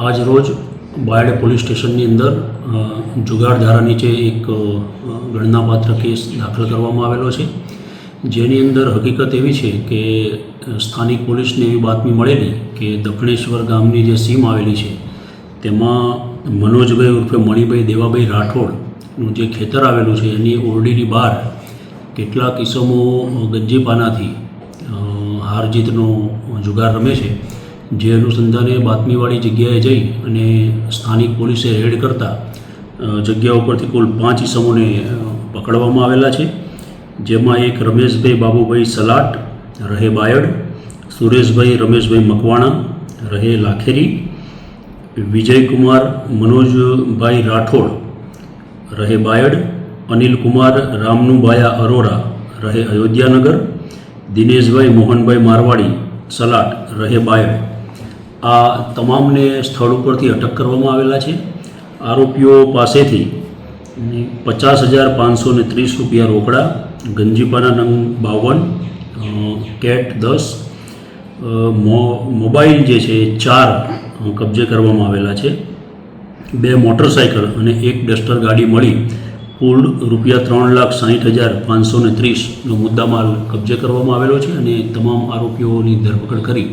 આજ રોજ બાયડ પોલીસ સ્ટેશનની અંદર અ, જુગાર ધારા નીચે એક ગણનાપાત્ર કેસ દાખલ કરવામાં આવેલો છે. જેની અંદર હકીકત એવી છે કે સ્થાનિક પોલીસને એવી બાતમી મળેલી કે દક્ષિણેશ્વર ગામની જે સીમ આવેલી છે તેમાં મનોજભાઈ ઉર્ફે મણિભાઈ દેવાભાઈ રાઠોડનું જે ખેતર આવેલું છે એની ઓરડીની બહાર કેટલાક કિસ્સમો ગંજીપાનાથી હારજીતનો જુગાર રમે છે. જે અનુસંધાને બાતમીવાળી જગ્યાએ જઈ અને સ્થાનિક પોલીસે રેડ કરતા જગ્યા ઉપરથી કુલ પાંચ ઇસમોને પકડવામાં આવેલા છે. જેમાં એક રમેશભાઈ બાબુભાઈ સલાટ, રહે બાયડ, સુરેશભાઈ રમેશભાઈ મકવાણા, રહે લાખેરી, વિજયકુમાર મનોજભાઈ રાઠોડ, રહે બાયડ, અનિલકુમાર રામનુબાયા અરોરા, રહે અયોધ્યાનગર, દિનેશભાઈ મોહનભાઈ મારવાડી, સલાટ, રહે બાયડ. આ તમામને સ્થળ ઉપરથી અટક કરવામાં આવેલા છે. આરોપીઓ પાસેથી પચાસ હજાર પાંચસો ને ત્રીસ રૂપિયા રોકડા, ગંજીપાના નંગ બાવન કેટ દસ મોબાઈલ જે છે એ ચાર કબજે કરવામાં આવેલા છે. બે મોટરસાઇકલ અને એક ડસ્ટર ગાડી મળી કુલ રૂપિયા ત્રણ લાખ સાહીઠ હજાર પાંચસો ને ત્રીસનો મુદ્દામાલ કબજે કરવામાં આવેલો છે અને તમામ આરોપીઓની ધરપકડ કરી